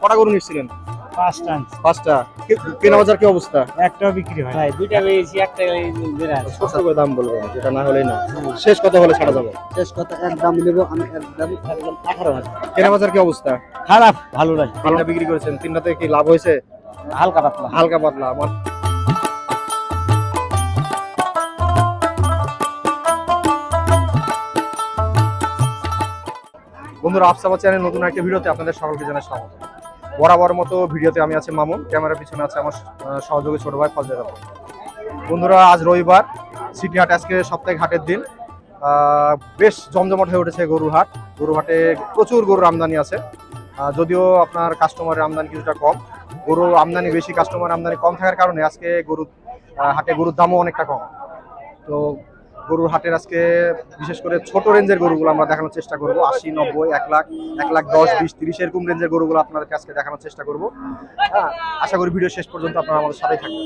কটা গরু নিচ্ছিলেন পাঁচটা। পাঁচটা। কেনা বাজার কি অবস্থা? একটাও বিক্রি হয় ভাই দুইটা পেয়েছি একটা ছোট করে দাম বলবেন যেটা না হলেই না। শেষ কত হলে ছাড়া যাবে? শেষ কথা একদম নেব আমি একদম একদম আঠারো হাজার। কেনা বাজার কি অবস্থা? খারাপ ভালো লাগে তিনটা বিক্রি করেছেন তিনটাতে কি লাভ হয়েছে? হালকা পাতলা। হালকা পাতলা আমার বন্ধুরা আপসাবা চ্যানেল নতুন একটা ভিডিওতে আপনাদের সকলকে জানাই স্বাগত। বরাবর মতো ভিডিওতে আমি আছি মামুন। ক্যামেরার পিছনে আছে আমার সহযোগী ছোট ভাই ফজলে আলম। বন্ধুরা, আজ রবিবার, সিটি হাট আজকে সপ্তাহে হাটের দিন। বেশ জমজমট হয়ে উঠেছে গরুর হাট। গরুর হাটে প্রচুর গরুর আমদানি আছে। যদিও আপনার কাস্টমারের আমদানি কিছুটা কম। গরুর আমদানি বেশি কাস্টমার আমদানি কম থাকার কারণে আজকে গরু হাটে গরুর দামও অনেকটা কম। তো গরুর হাটের আজকে বিশেষ করে ছোট রেঞ্জের গরুগুলো আমরা দেখানোর চেষ্টা করব। আশি, নব্বই, এক লাখ এক লাখ দশ, বিশ, তিরিশ এরকম রেঞ্জের গরুগুলো আপনাদেরকে আজকে দেখানোর চেষ্টা করব। হ্যাঁ আশা করি ভিডিও শেষ পর্যন্ত আপনারা আমাদের সাথেই থাকবেন।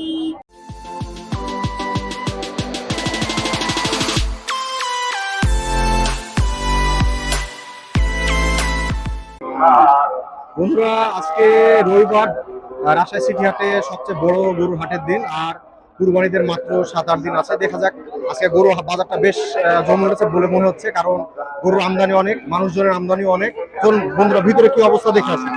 বন্ধুরা, আজকে রবিবার রাজশাহী সিটি হাটে সবচেয়ে বড় গরুর হাটের দিন। আর কুরবানিদের মাত্র সাত আট দিন আছে। দেখা যাক, আজকে গরু বাজারটা বেশ জমে উঠেছে বলে মনে হচ্ছে, কারণ গরুর আমদানি অনেক, মানুষজনের আমদানি অনেক। চলুন, বন্ধুরা, ভিতরে কি অবস্থা দেখে আসে।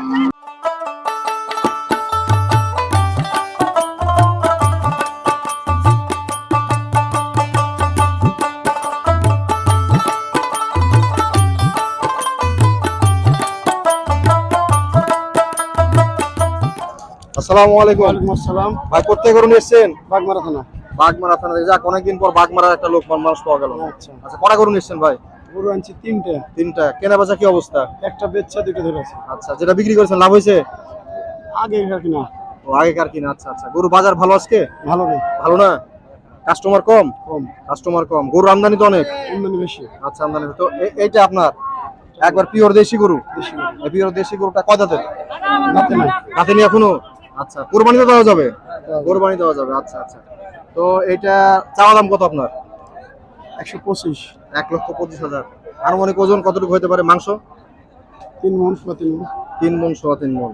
আসসালামু আলাইকুম। ওয়ালাইকুম আসসালাম। ভাই কোথায় গরু নিয়ে এসছেন? বাগমারা থানা। বাগমারা থানা থেকে। যাক অনেকদিন পর বাগমারার একটা লোক মানুষ পাওয়া গেল। আচ্ছা। আচ্ছা কটা গরু নিচ্ছেন ভাই? গরু আনছি তিনটে। তিনটা। কেনা বেচা কি অবস্থা? একটা বেচ্চা দুটো ধরে আছে আচ্ছা যেটা বিক্রি করেছেন লাভ হয়েছে? আগে কিনা? ও আগেকার কিনা? আচ্ছা আচ্ছা। গরু বাজার ভালো আজকে? ভালো নেই ভালো না? কাস্টমার কম? কম। কাস্টমার কম। গরু আমদানি তো অনেক? আমদানি বেশি। আচ্ছা আমদানি তো এইটা আপনার? একবার পিওর দেশি গরু? পিওর দেশি গরুটা কয় দাঁতের? না হাতে নিয়ে এখনও? আচ্ছা। কোরবানি তো দেওয়া যাবে? কোরবানি দেওয়া যাবে আচ্ছা আচ্ছা। তো এইটা চাওয়া দাম কত আপনার? একশো পঁচিশ। এক লক্ষ পঁচিশ হাজার। আনুমানিক ওজন কতটুকু হতে পারে মাংস? তিন মন বা তিন মন। তিন মন সোয়া তিন মন।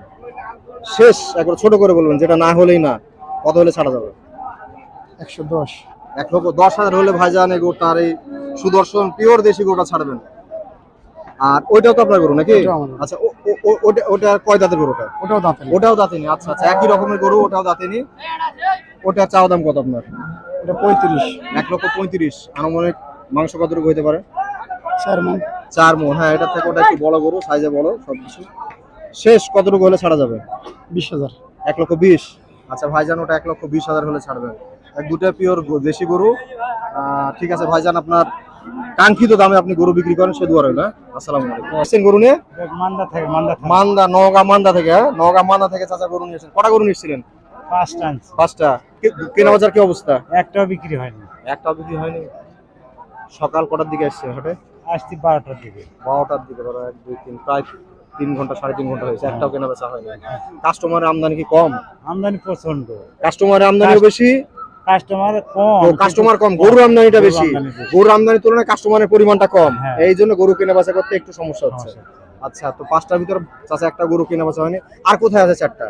শেষ একবার ছোট করে বলবেন যেটা না হলেই না। কত হলে ছাড়া যাবে? একশো দশ। এক লক্ষ দশ হাজার হলে ভাইজান গরুটা আর এই সুদর্শন পিওর দেশি গরুটা ছাড়বেন। আর ওইটাও তো আপনার গরু নাকি? আচ্ছা ওটা ওটা কয় দাঁতের গরুটা ওটাও দাঁতে ওটাও দাঁতেনি আচ্ছা আচ্ছা একই রকমের গরু ওটাও দাঁতেনি ওটা চাওয়া দাম কত আপনার? এটা পঁয়ত্রিশ। এক লক্ষ পঁয়ত্রিশ আনুমানিক মাংস কতটুকু হইতে পারে? চার মন। চার মন হ্যাঁ এটা থেকে ওটা একটু বড় গরু সাইজে বড় সব কিছু শেষ কতটুকু হলে ছাড়া যাবে? বিশ হাজার। এক লক্ষ বিশ? আচ্ছা ভাইজান ওটা এক লক্ষ বিশ হাজার হলে ছাড়বেন। এক দুটো পিওর দেশি গরু। ঠিক আছে ভাইজান আপনার কাঙ্ক্ষিত দামে আপনি গরু বিক্রি করেন সে দুয়ার হইল আসসালামু আলাইকুম। আসছেন গরু নিয়ে? মান্দা থাকে মান্দা থাকে। মান্দা নওগাঁ মান্দা থেকে হ্যাঁ? নওগাঁ মান্দা থেকে চাচা গরু নিয়েছেন কটা গরু নিয়েছিলেন পাঁচটা পাঁচটা। কেনা বাজার কি অবস্থা? একটাও বিক্রি হয়নি। একটাও বিক্রি হয়নি? সকাল কটার দিকে আসছে হাটে? আসছি বারোটার দিকে। বারোটার দিকে ধরো এক দুই তিন প্রায় তিন ঘণ্টা সাড়ে তিন ঘণ্টা হয়েছে। একটাও কেনা বেচা হয়নি। কাস্টমারের আমদানি কি কম? আমদানি প্রচণ্ড কাস্টমারের আমদানিও বেশি কাস্টমার কম কাস্টমার কম। গরুর আমদানিটা বেশি। গরুর আমদানির তুলনায় কাস্টমারের পরিমাণটা কম। হ্যাঁ। এই জন্য গরু কেনা বেচা করতে একটু সমস্যা হচ্ছে। আচ্ছা তো পাঁচটার ভিতর চাচা একটা গরু কেনা বেচা হয়নি। আর কোথায় আছে চারটা?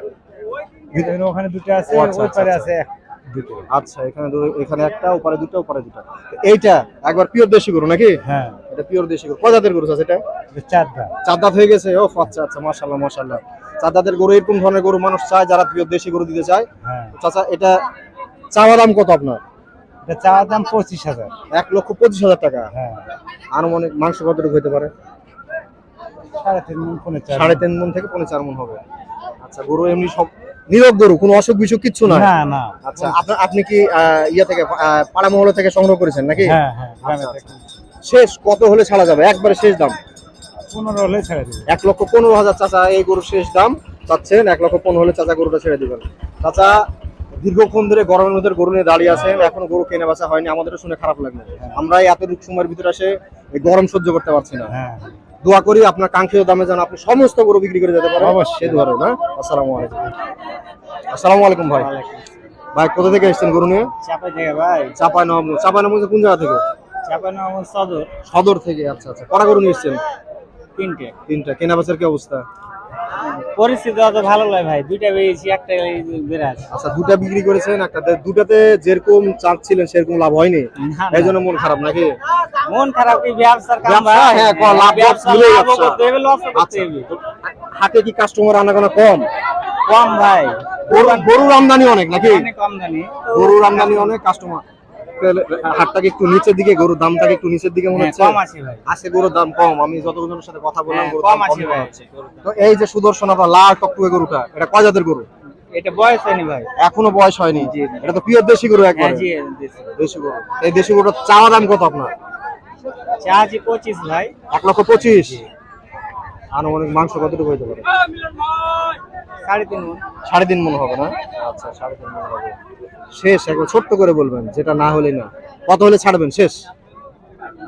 ওখানে দুটো আছে আচ্ছা, ওই আচ্ছা, পারে আচ্ছা। আছে আচ্ছা এখানে এখানে একটা ওপারে দুটো ওপারে দুটো। এইটা একবার পিওর দেশি গরু নাকি? হ্যাঁ। এটা পিওর দেশি গরু। কয় জাতের গরু আছে এটা? চার দাঁত হয়ে গেছে। ও আচ্ছা আচ্ছা মাশাল্লাহ মাশাল্লাহ চার দাঁতের গরু এরকম ধরনের গরু মানুষ চায় যারা পিওর দেশি গরু দিতে চায়। হ্যাঁ। চাচা এটা চাওয়া দাম কত আপনার? এটা চাওয়ার দাম পঁচিশ হাজার। এক লক্ষ পঁচিশ হাজার টাকা। হ্যাঁ। আনুমানিক মাংস কতটুকু হতে পারে? সাড়ে তিন মন পৌনে চার সাড়ে তিন মন থেকে পৌনে চার মন হবে। আচ্ছা গরু এমনি সব নীরব গরু কোনো অসুখ বিসুখ কিচ্ছু না না না। আচ্ছা আপনার আপনি কি ইয়ে থেকে পাড়া মহল থেকে সংগ্রহ করেছেন নাকি? হ্যাঁ হ্যাঁ আচ্ছা, থেকে। শেষ কত হলে ছাড়া যাবে? একবারে শেষ দাম? পনেরো হলে ছেড়ে দিবে। এক লক্ষ পনেরো হাজার চাচা এই গরুর শেষ দাম চাচ্ছেন এক লক্ষ পনেরো হলে চাচা গরুটা ছেড়ে দিবেন। চাচা দীর্ঘক্ষণ ধরে গরমের মধ্যে গরু নিয়ে দাঁড়িয়ে আছেন এখনও গরু কেনা বেচা হয়নি আমাদেরও শুনে খারাপ লাগল। আমরা এই এতটুকু সময়ের ভিতরে এসে গরম সহ্য করতে পারছি না। হ্যাঁ। দোয়া করি আপনার কাঙ্ক্ষিত দামে যেন আপনি সমস্ত গরু বিক্রি করে যেতে পারেন। অবশ্যই। দোয়া রইল, হ্যাঁ? আসসালামু আলাইকুম। আসসালামু আলাইকুম ভাই। ভাই কোথা থেকে এসেছেন গরু নিয়ে? চাপাই থেকে ভাই। চাপাই নবাবগঞ্জ চাপাই নবাবগঞ্জ কোন জায়গা থেকে? চাপাই নগর সদর। সদর থেকে আচ্ছা আচ্ছা। কটা গরু নিয়ে এসেছেন? তিনটে। তিনটা। কেনা বেচার কি অবস্থা? পরিস্থিতি অত ভালো নয় ভাই। দুইটা বেরিয়েছি একটা বেড়ে আচ্ছা দুটা বিক্রি করেছেন একটা দুটাতে যেরকম চাচ্ছিলেন সেরকম লাভ হয়নি। এই জন্য মন খারাপ নাকি? মন খারাপ কি ব্যবসার কাম হ্যাঁ, লাভ করতে হবে লসও করতে আচ্ছা হবে। কি কাস্টমার আনাগোনা কম? কম ভাই। গরুর আমদানি অনেক নাকি? অনেক কম জানি গরুর আমদানি অনেক কাস্টমার হাটটাকে একটু নিচের দিকে গরুর দামটাকে একটু নিচের দিকে মনে হ্যাঁ, হচ্ছে? কম আছে ভাই। আজকে গরুর দাম কম আমি যতজনের সাথে কথা বললাম হ্যাঁ, গরুর কম আছে ভাই। তো এই যে সুদর্শন আপনার লাল টকটকে গরুটা এটা কয় জাতের গরু? এটা বয়স হয়নি ভাই। এখনও বয়স হয়নি। এটা তো পিওর দেশি গরু হ্যাঁ একবার জি দেশি গরু। এই দেশি গরুটার চাওয়া দাম কত আপনার? চা আছে পঁচিশ ভাই। এক লক্ষ পঁচিশ। আনুমানিক মাংস কতটুকু হইতে পারে? সাড়ে তিন মণ। সাড়ে তিন মন হবে না? আচ্ছা সাড়ে তিন মন হবে। শেষ একবার ছোট্ট করে বলবেন যেটা না হলে না। কত হলে ছাড়বেন? শেষ?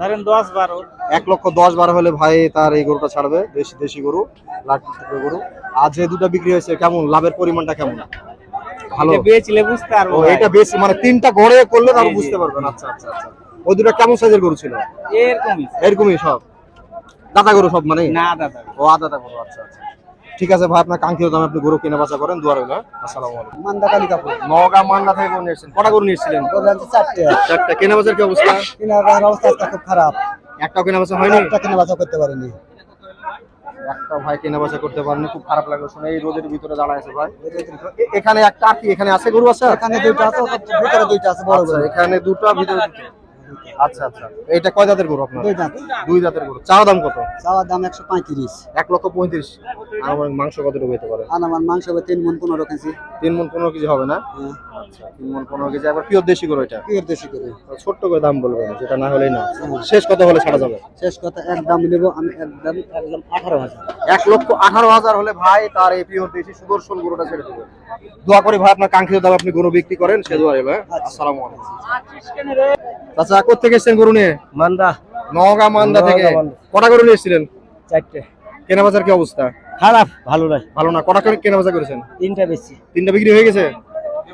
ধরেন দশ বারো। এক লক্ষ দশ বারো হলে ভাই তার এই গরুটা ছাড়বে দেশি দেশি গরু লাখ গরু। আর যে দুটা বিক্রি হয়েছে কেমন? লাভের পরিমাণটা কেমন? ভালো। বেচলে বুঝতে পারব এটা বেশি মানে তিনটা গড়ে করলে জি। বুঝতে পারবেন। আচ্ছা আচ্ছা আচ্ছা। ওই দুটা কেমন সাইজের গরু ছিল? এরকমই। এরকমই সব? দাদা গরু সব মানে? না দাদা ও গরু আচ্ছা আচ্ছা। ঠিক আছে ভাই আপনার কাঙ্ক্ষিত দামে আপনি গরু কেনা বেচা করেন দুয়ার হইল আসসালামু আলাইকুম। মান্দা কালী কাপুর নগা মান্ডা থেকে গরু নিয়েছেন কটা গরু নিয়েছিলেন চারটে। চারটা। কেনা বেচার কি অবস্থা? কেনার অবস্থা আজকে খুব খারাপ। একটাও কেনা বেচা হয়নি? একটা কেনা বেচা করতে পারিনি। একটা ভাই কেনা বেচা করতে পারেনি খুব খারাপ লাগল শুনে। এই রোদের ভিতরে দাঁড়ায় আছে ভাই। এখানে একটা আর কি? এখানে আছে গরু আছে? এখানে দুইটা আছে ভিতরে দুইটা আছে বড় আচ্ছা, বড় এখানে দুটো ভিতরে দুটো। আচ্ছা আচ্ছা। এটা কয় জাতের গরু আপনার? দুই দাঁত দুই জাতের গরু। চাওয়া দাম কত? চাওয়ার দাম একশো পঁয়ত্রিশ। এক লক্ষ পঁয়ত্রিশ। আমার মাংস কতটুকু হতে পারে? আর আমার মাংস হবে তিন মন পনেরো কেজি। তিন মন পনেরো কেজি হবে না? আচ্ছা তিন মন পনেরো কেজি। একবার পিওর দেশি গরু এটা? পিওর দেশি করে ছোট্ট করে দাম বলবেন যেটা না হলেই না। শেষ কত হলে ছাড়া যাবে? শেষ কথা এক দাম নেব আমি একদম একদম আঠারো হাজার। এক লক্ষ আঠারো হাজার হলে ভাই তার এই পিওর দেশি সুদর্শন গরুটা ছেড়ে দেবে দোয়া করি ভাই আপনার কাঙ্ক্ষিত দাম আপনি গরু বিক্রি করেন সে দোয়া এলো আসসালামু আলাইকুম। চাচা কোথেকে এসেছেন গরু নিয়ে? মান্দা। নওগাঁ মান্দা থেকে। কটা গরু নিয়ে এসেছিলেন? চারটে। কেনা কি অবস্থা? খারাপ ভালো নয়। ভালো না। কটা করে কেনা করেছেন? তিনটা বেশি। তিনটা বিক্রি হয়ে গেছে?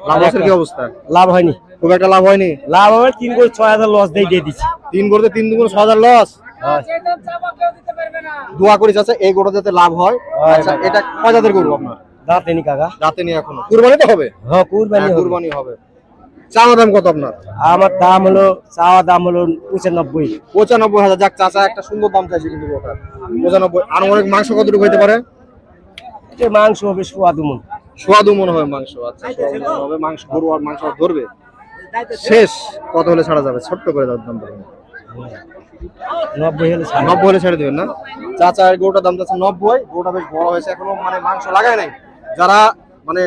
লাভ লসের কি অবস্থা? লাভ হয়নি। খুব একটা লাভ হয়নি? লাভ হবে তিন করে ছয় হাজার লস দিয়ে দিয়ে দিচ্ছি। তিন গরুতে তিন দুগুণ ছ হাজার লস দোয়া করি চাচা এই গরু যাতে লাভ হয়? হয়, আচ্ছা এটা কয় জাতের গরু আপনার? দাঁতে নি কাকা। রাতে নিয়ে এখনও। কুরবানি তো হবে? হ্যাঁ কুরবানি হ্যাঁ, কুরবানি হবে। চাওয়া দাম কত আপনার? আমার দাম হলো চাওয়া দাম হলো পঁচানব্বই। পঁচানব্বই হাজার যাক চাচা একটা সুন্দর দাম চাইছে কিন্তু ওটার পঁচানব্বই আনুমানিক মাংস কতটুকু হইতে পারে? মাংস হবে সোয়াদু মন সোয়াদু মনে হয় মাংস আচ্ছা হবে মাংস গরু আর মাংস ধরবে। শেষ কত হলে ছাড়া যাবে? ছোট্ট করে দাও দাম বলুন নব্বই হলে নব্বই হলে ছেড়ে দেবেন না? চাচা গরুটার দাম চাচ্ছে নব্বই গরুটা বেশ বড় হয়েছে এখনও মানে মাংস লাগায় নাই। যারা মানে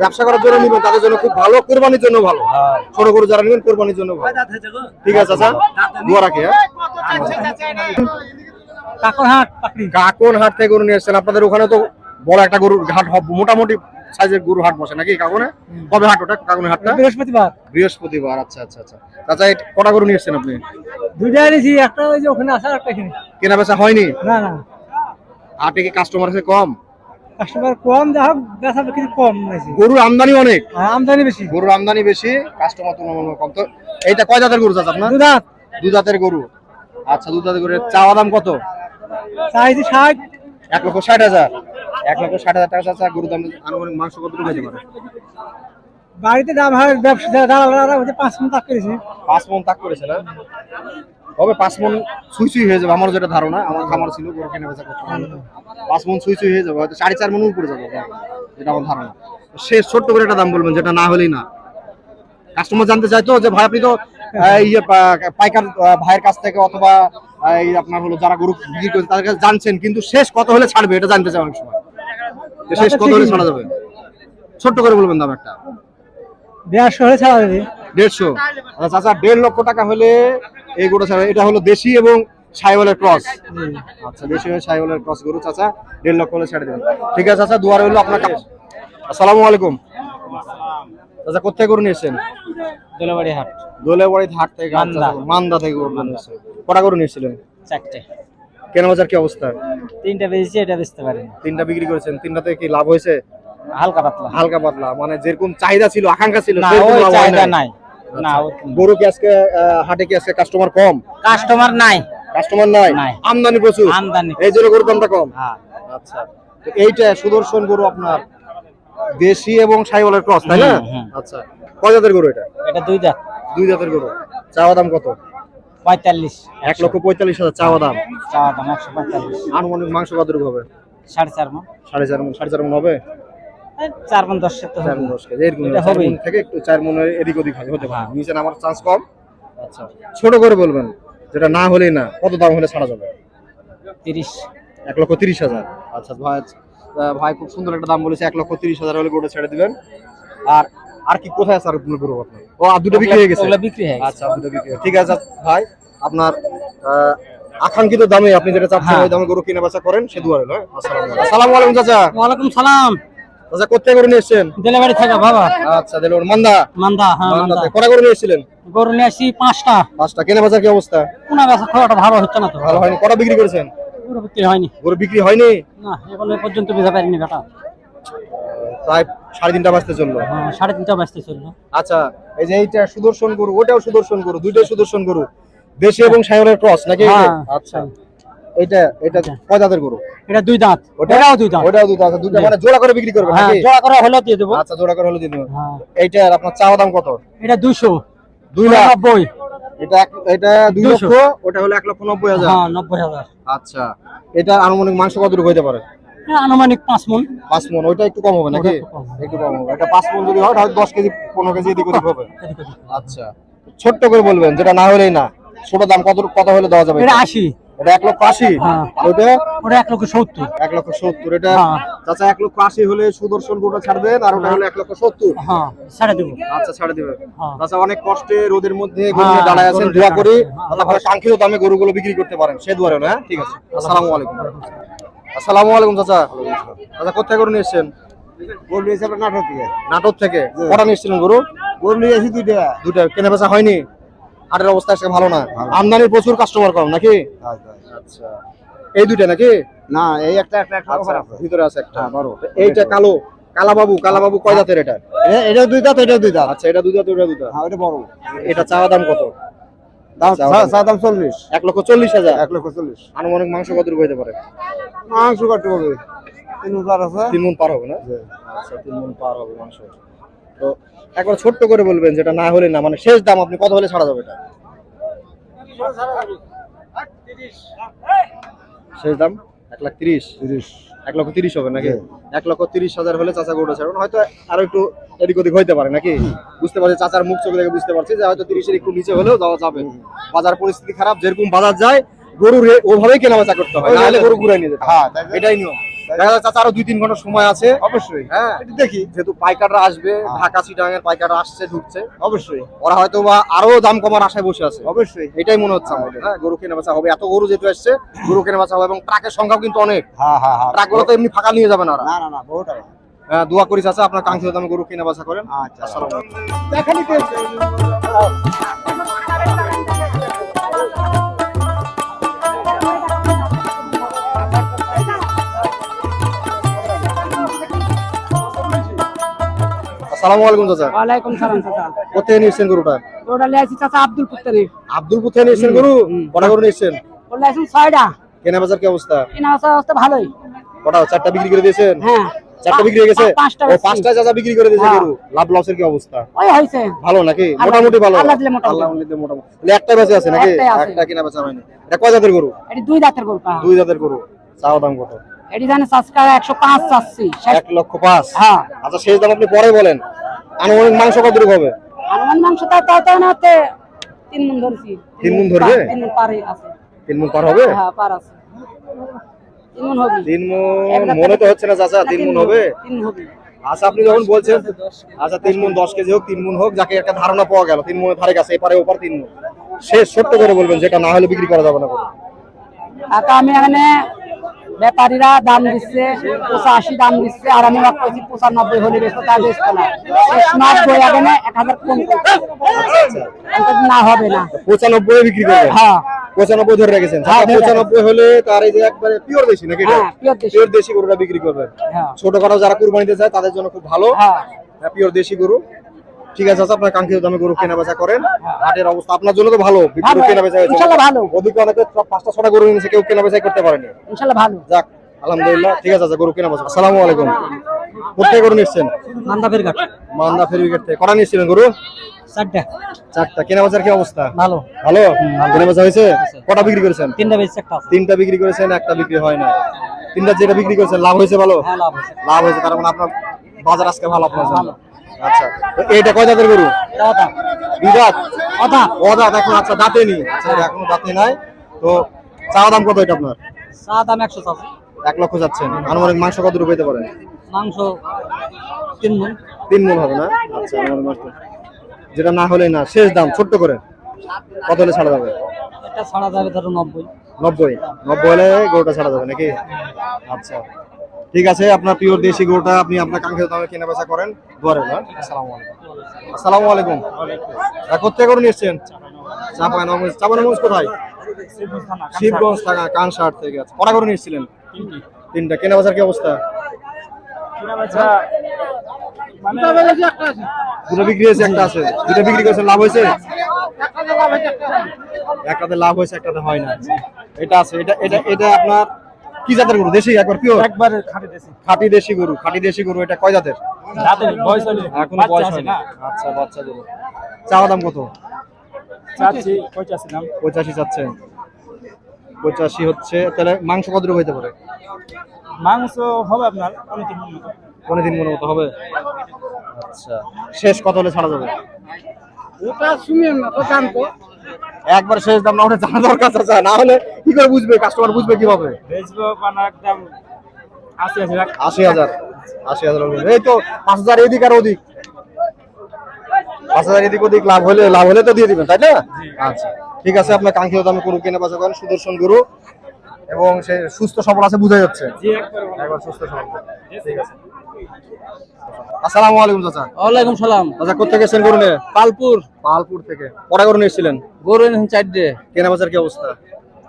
ব্যবসা করার জন্য নিবেন তাদের জন্য খুব ভালো কোরবানির জন্য ভালো। হ্যাঁ। ছোট গরু যারা নিবেন কোরবানির জন্য ভালো। ঠিক আছে চাচা? দোয়া রাখি হ্যাঁ? কাকন হাট থেকে গরু নিয়ে এসেছেন আপনাদের ওখানে তো বড় একটা গরুর হবে মোটামুটি সাইজের গরু হাট বসে নাকি কাকনে? কবে হাট ওটা কাকনের হাটটা? বৃহস্পতিবার। বৃহস্পতিবার আচ্ছা আচ্ছা আচ্ছা। চাচা কটা গরু নিয়ে এসেছেন আপনি? দুইটা এনেছি একটা ওই যে ওখানে আসা একটা এখানে। কেনা বেচা হয়নি? না না। হাটে কি কাস্টমার আছে কম? কাস্টমার কম যা হোক বেচা বিক্রি কম গরুর আমদানি অনেক। আমদানি বেশি। গরুর আমদানি বেশি কাস্টমার তুলনামূলক কম। তো এইটা কয় জাতের গরু চাচা আপনার? দু জাতের গরু। আচ্ছা দু জাতের গরু চাওয়া দাম কত? চাইছি ষাট। এক লক্ষ ষাট হাজার। এক লক্ষ ষাট হাজার টাকা চাচা গরুর দাম আনুমানিক মাংস কতটুকু হতে পারে? বাড়িতে দাম হয় ব্যবসা দালালরা হচ্ছে পাঁচ মন তাক করেছি। পাঁচ মন তাক করেছে না? হবে পাঁচ মন সুই সুই হয়ে যাবে, আমার যেটা ধারণা, আমার খামার ছিল, গরু কেনা বেচা করতে। পাঁচ মন সুই সুই হয়ে যাবে, হয়তো সাড়ে চার মন উপরে যাবে যেটা আমার ধারণা। শেষ ছোট্ট করে একটা দাম বলবেন, যেটা না হলেই না। কাস্টমার জানতে চাইতো যে, ভাই, আপনি তো ইয়ে পাইকার ভাইয়ের কাছ থেকে অথবা এই আপনার হলো যারা গরু বিক্রি করছে, তাদের কাছে জানছেন, কিন্তু শেষ কত হলে ছাড়বে, এটা জানতে চাই অনেক সময়। শেষ কত হলে ছাড়া যাবে? ছোট্ট করে বলবেন দাম একটা। দেড়শো হলে ছাড়া যাবে দেড়শো। আচ্ছা চাচা দেড় লক্ষ টাকা হলে এই গরু ছাড়া এটা হলো দেশি এবং সাইওয়ালের ক্রস। আচ্ছা দেশি সাইওয়ালের ক্রস গরু চাচা দেড় লক্ষ হলে ছেড়ে দেবেন। ঠিক আছে চাচা দুয়ার হইল আপনার আসসালামু আলাইকুম। চাচা কোথায় গরু নিয়েছেন? দোলাবাড়ি হাট। দোলেবাড়ি হাট থেকে আচ্ছা, মান্দা। মান্দা থেকে গরু নিয়েছেন। কটা গরু নিয়েছিলেন? চারটে। কেন বাজার কি অবস্থা? তিনটা বেশি এটা বেচতে পারেন। তিনটা বিক্রি করেছেন। তিনটাতে কি লাভ হয়েছে? হালকা পাতলা। হালকা পাতলা। মানে যেরকম চাহিদা ছিল আকাঙ্ক্ষা ছিল নাই। না গরু কি আজকে হাটে কি আজকে কাস্টমার কম? কাস্টমার নাই। কাস্টমার নাই। আমদানি প্রচুর? আমদানি এই জন্য গরুর দামটা কম? হ্যাঁ। আচ্ছা। এইটা সুদর্শন গরু আপনার দেশি এবং সাইওয়ালের ক্রস তাই না। আচ্ছা। কয় জাতের গরু এটা? এটা দুই দাঁত দুই জাতের গরু। চাওয়া দাম কত? পঁয়তাল্লিশ। এক লক্ষ পঁয়তাল্লিশ হাজার চাওয়া দাম। চাওয়া দাম একশো পঁয়তাল্লিশ। আনুমানিক মাংস কতটুকু হবে? সাড়ে চার মন। সাড়ে চার মন সাড়ে চার মন হবে? চার মন দশ চার মন দশ কেজি এরকম। মন থেকে একটু চার মনের এদিক ওদিক হয়- হতে পারে। নিচে নামার চান্স কম। আচ্ছা। ছোট করে বলবেন যেটা না হলেই না কত দাম হলে ছাড়া যাবে? তিরিশ। এক লক্ষ তিরিশ হাজার। আচ্ছা ভাই ভাই খুব সুন্দর একটা দাম বলেছে এক লক্ষ তিরিশ হাজার হলে গরুটা ছেড়ে দিবেন। আর আর কি কোথায় আছে আর কোনো গরু আপনার? ও আর দুটো বিক্রি হয়ে গেছে। ওগুলো বিক্রি হয়ে আচ্ছা দুটো বিক্রি ঠিক আছে ভাই আপনার আকাঙ্ক্ষিত দামে আপনি যেটা চাচ্ছেন হ্যাঁ। ওই দামে গরু কিনা বেচা করেন সে দুয়ারে নয় আসসালামু আলাইকুম। আসসালামু আলাইকুম চাচা ওয়ালাইকুম সালাম। চাচা কোথায় গরু ডেলিভারি থেকে বাবা। আচ্ছা মান্দা? মান্দা হ্যাঁ মান্দা। কটা গরু নিয়ে এসেছিলেন গরু নিয়ে আসছি পাঁচটা। পাঁচটা। কেনা বেচার কি অবস্থা? কোনা বেচা ভালো হচ্ছে না তো। ভালো হয়নি। কটা বিক্রি করেছেন? গরু বিক্রি হয়নি। গরু বিক্রি হয়নি? না এখন পর্যন্ত বেচা পারিনি বেটা। প্রায় সাড়ে তিনটা বাজতে চলল। হ্যাঁ সাড়ে তিনটা বাজতে চলল। আচ্ছা এই যে এইটা সুদর্শন গরু ওটাও সুদর্শন গরু দুইটাই সুদর্শন গরু। দেশি এবং সাইওয়ালের ক্রস নাকি? হ্যাঁ। আচ্ছা। এইটা এটা কয় দাঁতের গরু? এটা দুই দাঁত। ওটাও দুই দাঁত। ওটাও দুটো আছে দুটো মানে জোড়া করে বিক্রি করবে হ্যাঁ জোড়া করা হলো দিয়ে দেবো। আচ্ছা জোড়া করে হলে দিন হ্যাঁ। এইটার আপনার চাওয়া দাম কত? এটা দুইশো। দুই লাখ। নব্বই। এটা এটা দুই দুইশো। লক্ষ ওটা হলো এক লক্ষ নব্বই হাজার। হ্যাঁ নব্বই হাজার। আচ্ছা এটা আনুমানিক মাংস কতটুকু হইতে পারে? আনুমানিক পাঁচ মন। পাঁচ মন ওইটা একটু কম হবে নাকি? একটু কম হবে। একটু কম হবে। এটা পাঁচ মন যদি হয় তাহলে দশ কেজি পনেরো কেজি এদিক ওদিক হবে। আচ্ছা ছোট্ট করে বলবেন যেটা না হলেই না। ছোট দাম কত কত হলে দেওয়া যাবে এটা? আশি। এটা এক লক্ষ আশি। হ্যাঁ। ওটা ওটা এক লক্ষ সত্তর। এক লক্ষ সত্তর। এটা হ্যাঁ। চাচা এক লক্ষ আশি হলে সুদর্শন গোটা ছাড়বেন আর ওটা হলো এক লক্ষ সত্তর। হ্যাঁ ছেড়ে দেবো। আচ্ছা ছাড়ে দিবেন। চাচা অনেক কষ্টে রোদের মধ্যে গরু নিয়ে দাঁড়ায় আছেন দোয়া করি। দাঁড়ায় আছেন। কাঙ্ক্ষিত দামে গরুগুলো বিক্রি করতে পারেন। সে দুয়ারে না হ্যাঁ? ঠিক আছে। আসসালামু আলাইকুম। আসসালামু আলাইকুম চাচা। চাচা কোথায় গরু নিয়ে এসেছেন? গরু আপনার নাটক থেকে। নাটক থেকে। কটা নিয়ে এসেছিলেন গরু? গরু নিয়ে এসে দুইটা। দুটা কেনা বেচা হয়নি? হাটের অবস্থা আজকে ভালো না? আমদানির প্রচুর কাস্টমার কম নাকি? আচ্ছা। এই দুইটা নাকি? না এই একটা একটা একটা আচ্ছা। ভিতরে আছে একটা। হ্যাঁ, বড়। এইটা কালো কালাবাবু কালাবাবু কালা বাবু কয় জাতের এটা? এ- এটাও দুই দাঁত এটাও দুই দাঁত। আচ্ছা এটা দুই দাঁত ওটা দুই দাঁত। হ্যাঁ ওটা বড়। এটা চাওয়া দাম কত? দাম চাওয়া দাম। চল্লিশ। এক লক্ষ চল্লিশ হাজার। এক লক্ষ চল্লিশ। আনুমানিক মাংস কতটুকু হইতে পারে? মাংস কাটতে হবে? তিন হাজার আছে। তিন মন পার হবে না? আচ্ছা তিন মন পার হবে মাংস। তো একবার ছোট্ট করে বলবেন যেটা না হলে না মানে শেষ দাম আপনি কত হলে ছাড়া যাবে এটা? শেষ দাম এক লাখ তিরিশ। তিরিশ। এক লক্ষ তিরিশ হবে নাকি? এক লক্ষ তিরিশ হাজার হলে চাচা গরুটা ছাড়বেন হয়তো আরও একটু এদিক ওদিক হইতে পারে নাকি? বুঝতে পারছি চাচার মুখ চোখে দেখে বুঝতে পারছি যে হয়তো তিরিশের একটু নিচে হলেও যাওয়া যাবে। বাজার পরিস্থিতি খারাপ যেরকম বাজার যায় গরু রে- ওভাবেই কেনা বেচা করতে হয়। নাহলে গরু ঘুরাই নিয়ে যেতে হ্যাঁ। এটাই নিয়ম। দেখা যাচ্ছে আরও দুই তিন ঘণ্টা সময় আছে। অবশ্যই। হ্যাঁ। দেখি। যেহেতু পাইকাররা আসবে হ্যাঁ। ঢাকা পাইকাররা আসছে ঢুকছে। অবশ্যই। ওরা হয়তো বা আরও দাম কমার আশায় বসে আছে। অবশ্যই। এটাই মনে হচ্ছে আমাদের। হ্যাঁ। গরু কেনা বেচা হবে। এত গরু যেহেতু আসছে গরু কেনা বেচা হবে এবং ট্রাকের সংখ্যাও কিন্তু অনেক। হ্যাঁ হ্যাঁ হ্যাঁ। ট্রাকগুলো তো এমনি ফাঁকা নিয়ে যাবে না না না না বহু টাকা। হ্যাঁ, দোয়া করি চাচা আপনার কাঙ্ক্ষিত দামে গরু কেনা বেচা করেন। আচ্ছা। আসসালামু আলাইকুম। চাচা। ওয়ালাইকুম সালাম চাচা। কোথায় নিয়েছেন গরুটা? লিয়েছি চাচা নিয়েছেন গরু? কটা গরু নিয়েছেন লিয়েছেন ছয়টা কেনা বেচার কি অবস্থা? কেনা বেচা অবস্থা ভালোই। কটা চারটা বিক্রি করে দিয়েছেন? হ্যাঁ। চারটা বিক্রি হয়ে গেছে? ও পাঁচটা চাচা বিক্রি করে দিয়েছে হ্যাঁ। গরু। লাভ লসের কি অবস্থা? ওই হয়েছে। ভালো নাকি? মোটামুটি ভালো? আল্লাহ দিলে মোটামুটি। মোটামুটি। একটা বেঁচে আছে নাকি। একটা কিনা বেচা হয়নি। এটা কয় জাতের গরু? এটি দুই দাঁতের গল্প দুই জাতের গরু। চাওয়া দাম কত? এটি জানে সাবস্ক্রাইব একশো পাঁচ চাচ্ছি এক লক্ষ পাঁচ হ্যাঁ আচ্ছা শেষ দাম আপনি পরে বলেন আনুমানিক মাংস কতটুকু হবে আনুমান মাংস তাও তাও না হতে তিন মন ধরছি তিন ধরবে? তিন মন পারে আছে তিন মন পার হবে হ্যাঁ পার আছে তিন মন হবে তিন মন মনে তো হচ্ছে না চাচা তিন মন হবে তিন হবে আচ্ছা আপনি যখন বলছেন আচ্ছা তিন মন দশ কেজি হোক তিন মন হোক যাকে একটা ধারণা পাওয়া গেল তিন মনের ধারে কাছে এপারে ওপার তিন মন শেষ সত্য করে বলবেন যেটা না হলে বিক্রি করা যাবে না আমি এখানে ব্যাপারীরা দাম দিচ্ছে পঁচাশি দাম দিচ্ছে আর আমি ভাব করছি পঁচানব্বই হলে বেশ তা না। শেষ মাস বই আগে না এক হাজার কম না হবে না। পঁচানব্বই বিক্রি করবেন? হ্যাঁ। পঁচানব্বই ধরে রেখেছেন। হ্যাঁ, পঁচানব্বই। হলে তার এই যে একবারে পিওর দেশি নাকি হ্যাঁ পিওর দেশি। পিওর গরুটা বিক্রি করবেন। হ্যাঁ। ছোটখাটো যারা কুরবানিতে যায় তাদের জন্য খুব ভালো। হ্যাঁ। পিওর দেশি গরু। ঠিক আছে আচ্ছা আপনার কাঙ্ক্ষিত দামে গরু কেনা বেচা করেন। হাটের অবস্থা আপনার জন্য তো ভালো গরু কেনা বেচা হয়েছে। ভালো। ওদিকে অনেকে পাঁচটা ছটা গরু নিয়েছে কেউ কেনা বেচা করতে পারেনি। ভালো। যাক আলহামদুলিল্লাহ ঠিক আছে আচ্ছা গরু কেনা বছর আসসালামু আলাইকুম। কোথায় গরু নিচ্ছেন? মান্দা ফের ঘাট মান্দা ফেরিগেট থেকে। কটা নিচ্ছিলেন গরু? চারটা। চারটা। কেনা বাজার কি অবস্থা? ভালো। ভালো? কেনা বেচা হয়েছে? কটা বিক্রি করেছেন? তিনটা বেশি একটা তিনটা বিক্রি করেছেন একটা বিক্রি হয় না তিনটা যেটা বিক্রি করেছেন লাভ হয়েছে ভালো? হ্যাঁ লাভ হয়েছে। লাভ হয়েছে। তার মানে আপনার বাজার আজকে ভালো আপনার জন্য। আচ্ছা তো এইটা কয় দাঁতের গরু? দুই দাঁত কথা ও দাঁত এখন আচ্ছা দাঁতে নি আচ্ছা এখনও দাঁতে নাই। তো চাওয়া দাম কত এটা আপনার? চা দাম একশো আছে এক লক্ষ যাচ্ছেন আনুমানিক মাংস কত রূপ পেতে পারেন? মাংস তিন মন। তিন মন হবে না? আচ্ছা আনুমানিক মাংস। যেটা না হলে না শেষ দাম ছোট্ট করে। কত হলে ছাড়া যাবে? ছাড়া যাবে ধরো নব্বই। নব্বই। নব্বই হলে গরুটা ছাড়া যাবে নাকি? আচ্ছা। ঠিক আছে আপনার পিওর দেশি গরুটা আপনি আপনার কাঙ্ক্ষিত দামে কেনা বেচা করেন দুয়ারে না? আসসালামু আলাইকুম। আসসালামু আলাইকুম। কোথেকে করে নিয়েছেন চাপানগঞ্জ চাপানগঞ্জ কোথায়? শিবগঞ্জ থাকা কানসার থেকে আছে। কটা করে নিয়েছিলেন তিনটা। কেনা বেচার কি অবস্থা? দুটো বিক্রি হয়েছে একটা আছে। দুটো বিক্রি করেছেন লাভ হয়েছে? একটাতে লাভ হয়েছে একটাতে হয় না। এটা আছে এটা এটা এটা আপনার কি জাতের গরু? দেশি একবার পিওর একবারে খাটে দিয়েছি খাঁটি দেশি গরু খাঁটি দেশি গরু এটা কয় জাতের? রাতে বয়স হলে এখনও বয়স হয় না? আচ্ছা বাচ্চা গরু। চাওয়া দাম কত? চাচ্ছি পঁচাশি দাম। পঁচাশি চাচ্ছেন। পঁচাশি হচ্ছে তাহলে মাংস কত রূপ হইতে পারে? মাংস হবে আপনার পনেরো তিন মণ মতো। হবে? আচ্ছা শেষ কত হলে ছাড়া যাবে? ওটা শুনিয়েন না তো দাম তো একবার শেষ দাম না হলে জানা দরকার আছে না হলে কি করে বুঝবে কাস্টমার বুঝবে কীভাবে? বেচবো মানে একদম আশি হাজার। আশি হাজার এই তো পাঁচ হাজার এদিক আর ওদিক। পাঁচ হাজার এদিক ওদিক লাভ হলে লাভ হলে তো দিয়ে দিবেন তাই না? আচ্ছা ঠিক আছে আপনার কাঙ্ক্ষিত দামে গরু কেনা বেচা করেন সুদর্শন গরু। এবং সে সুস্থ সবল আছে বোঝা যাচ্ছে। জি একবার একবার সুস্থ সবল। ঠিক আছে। আসসালামু আলাইকুম চাচা। ওয়ালাইকুম সালাম। চাচা কোথেকে এসেছেন গরু নিয়ে? পালপুর। পালপুর থেকে। কটা গরু নিয়েছিলেন গরু এনেছেন চারটে। কেনা বেচার কি অবস্থা?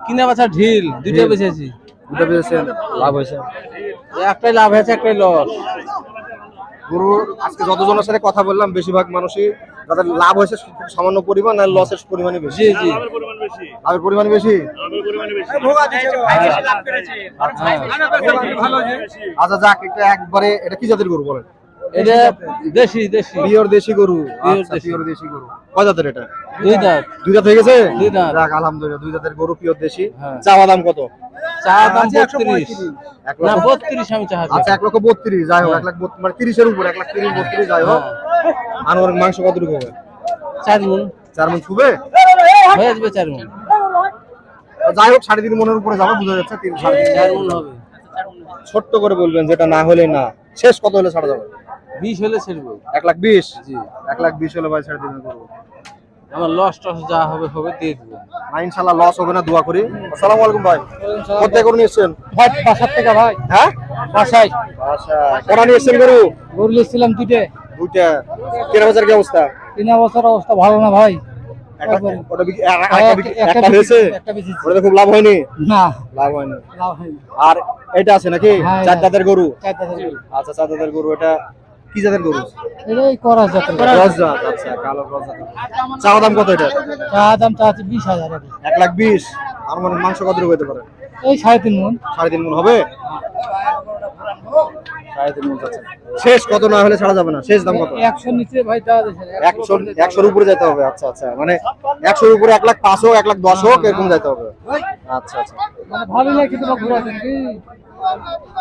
কিনা বাছা ঢিল দুইটা। বেচেছি। দুটো পেয়েছেন লাভ হয়েছে। একটাই লাভ হয়েছে একটাই লস। গরু আজকে যতজনের সাথে কথা বললাম বেশিরভাগ মানুষই যাদের লাভ হয়েছে সামান্য পরিমাণ আর লসের পরিমাণই বেশি। জি জি। লাভের পরিমাণ বেশি। আচ্ছা যাক এটা একবারে এটা কি জাতের গরু বলেন? এটা দেশি দেশি। পিওর দেশি গরু। আচ্ছা পিওর দেশি গরু। কয় জাতের এটা? দুই দাঁত দুই জাত হয়ে গেছে? দুই দাঁত। যাক আলহামদুলিল্লাহ দুই জাতের গরু পিওর দেশি। হ্যাঁ। চাওয়া কত? চা দাম বত্রিশ। এক না লক্ষ বত্রিশ আমি চা আচ্ছা লক্ষ বত্রিশ যাই হোক লাখ বত্রিশ মানে উপর লাখ যাই হোক। আনুমানিক মাংস কত রকম হবে? চার মন। চার মন ছুবে হয়ে যাবে চার মন। যাই হোক সাড়ে তিন মনের উপরে যাবে বোঝা যাচ্ছে হবে। ছোট্ট করে বলবেন যেটা না হলে না। শেষ কত হলে ছাড়া যাবে? বিশ হলে ছেড়বো এক লাখ বিশ? জি। এক লাখ বিশ হলে ভাই ছাড়ে দিবেন করব আমার লস টস যা হবে হবে দিয়ে দেবো। না ইনশাল্লাহ লস হবে না দোয়া করি। আসসালামু আলাইকুম ভাই। কোথায় করে নিয়ে এসছেন? বাসার থেকে ভাই। হ্যাঁ? বাসায়। আচ্ছা কটা নিয়ে গরু? গরু লিখছিলাম দুইটে। দুইটা। কেনা বাজার কি অবস্থা? তিন বছর অবস্থা ভালো না ভাই। খুব লাভ হয়নি? না। লাভ হয়নি। আর এটা আছে নাকি? হ্যাঁ, চার। গরু? আচ্ছা চার জাতের গরু। এটা কি জাতের গরু? এটাই করা যাবে রস জাত আচ্ছা কালো রস জাতের চাওয়া দাম কত এটা চা দাম চা আছে বিশ হাজার এক লাখ বিশ। আর মানে মাংস কত রূপ হতে পারে? এই সাড়ে তিন মন। সাড়ে তিন মন হবে? সাড়ে তিন মন যাচ্ছে শেষ কত না হলে ছাড়া যাবে না? শেষ দাম কত? একশো নিচে ভাই। একশো একশোর উপরে যেতে হবে আচ্ছা আচ্ছা। মানে একশোর উপরে এক লাখ পাঁচ হোক এক লাখ দশ হোক এরকম যেতে হবে। আচ্ছা আচ্ছা। মানে ভালো লাগে তোমার ঘোরা কি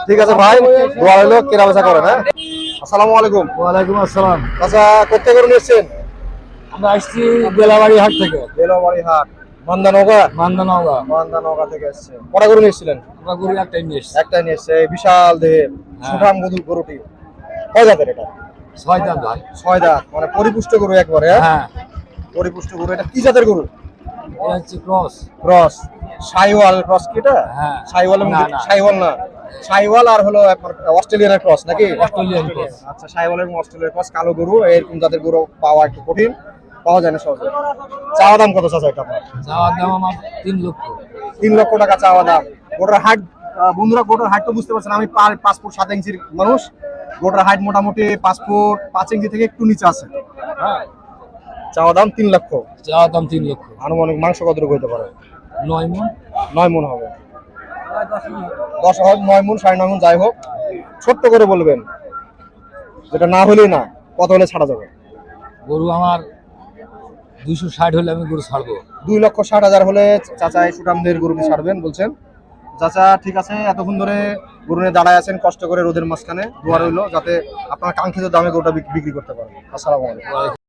ঠিক আছে ভাই দোয়া হলো কেনা বেচা করেন হ্যাঁ? আসসালামু আলাইকুম। ওয়ালাইকুম আসসালাম। আচ্ছা কোথেকে করে নিয়েছেন আমরা আসছি বেলাবাড়ি হাট থেকে। বেলাবাড়ি হাট মান্দানগা? মান্দানগা। মান্দানগা থেকে এসছে কটা করে নিয়েছিলেন আমরা গরু একটাই নিয়ে এসছি। একটা নিয়ে এসছে বিশাল দেহের সুঠাম গরু গরুটি। কয় জাতের এটা? ছয় দাম ভাই। ছয় দাঁত মানে পরিপুষ্ট গরু একবারে হ্যাঁ? হ্যাঁ। পরিপুষ্ট গরু এটা কি জাতের গরু? এটা হচ্ছে ক্রস। ক্রস। সাইওয়াল ক্রস কি এটা? হ্যাঁ। সাইওয়াল। সাইওয়াল না। সাইওয়াল আর হলো আপনার অস্ট্রেলিয়ানের ক্রস নাকি? Australian cross. আচ্ছা সাইওয়াল এবং অস্ট্রেলিয়ার ক্রস কালো গরু এরকম জাতের গরু পাওয়া একটু কঠিন। পাওয়া যায় না সহজে। চাওয়া দাম কত চাচা এটা আপনার? যাওয়ার দাম আমার তিন লক্ষ। তিন লক্ষ টাকা চাওয়া দাম। গোটার হাইট বন্ধুরা গোটার হাইট তো বুঝতে পারছেন আমি পা- পাঁচ ফুট সাত ইঞ্চির মানুষ। গোটার হাইট মোটামুটি পাঁচ ফুট পাঁচ ইঞ্চি থেকে একটু নিচে আছে। হ্যাঁ। চাওয়া দাম তিন লক্ষ। যাওয়ার দাম তিন লক্ষ। আনুমানিক মাংস কত রকম হতে পারে? নয় মন। নয় মন হবে। দশ হোক নয় মন সাড়ে নয় মন যাই হোক। ছোট্ট করে বলবেন যেটা না হলেই না কত হলে ছাড়া যাবে? গরু আমার দুইশো ষাট হলে আমি গরু ছাড়বো। দুই লক্ষ ষাট হাজার হলে চাচা সুটামদের গরুটি ছাড়বেন বলছেন। চাচা ঠিক আছে এতক্ষণ ধরে গরু নিয়ে দাঁড়ায় আছেন কষ্ট করে রোদের মাঝখানে দোয়া রইল যাতে আপনার কাঙ্ক্ষিত দামে গরুটা বিক- বিক্রি করতে পারেন। আসসালামু আলাইকুম।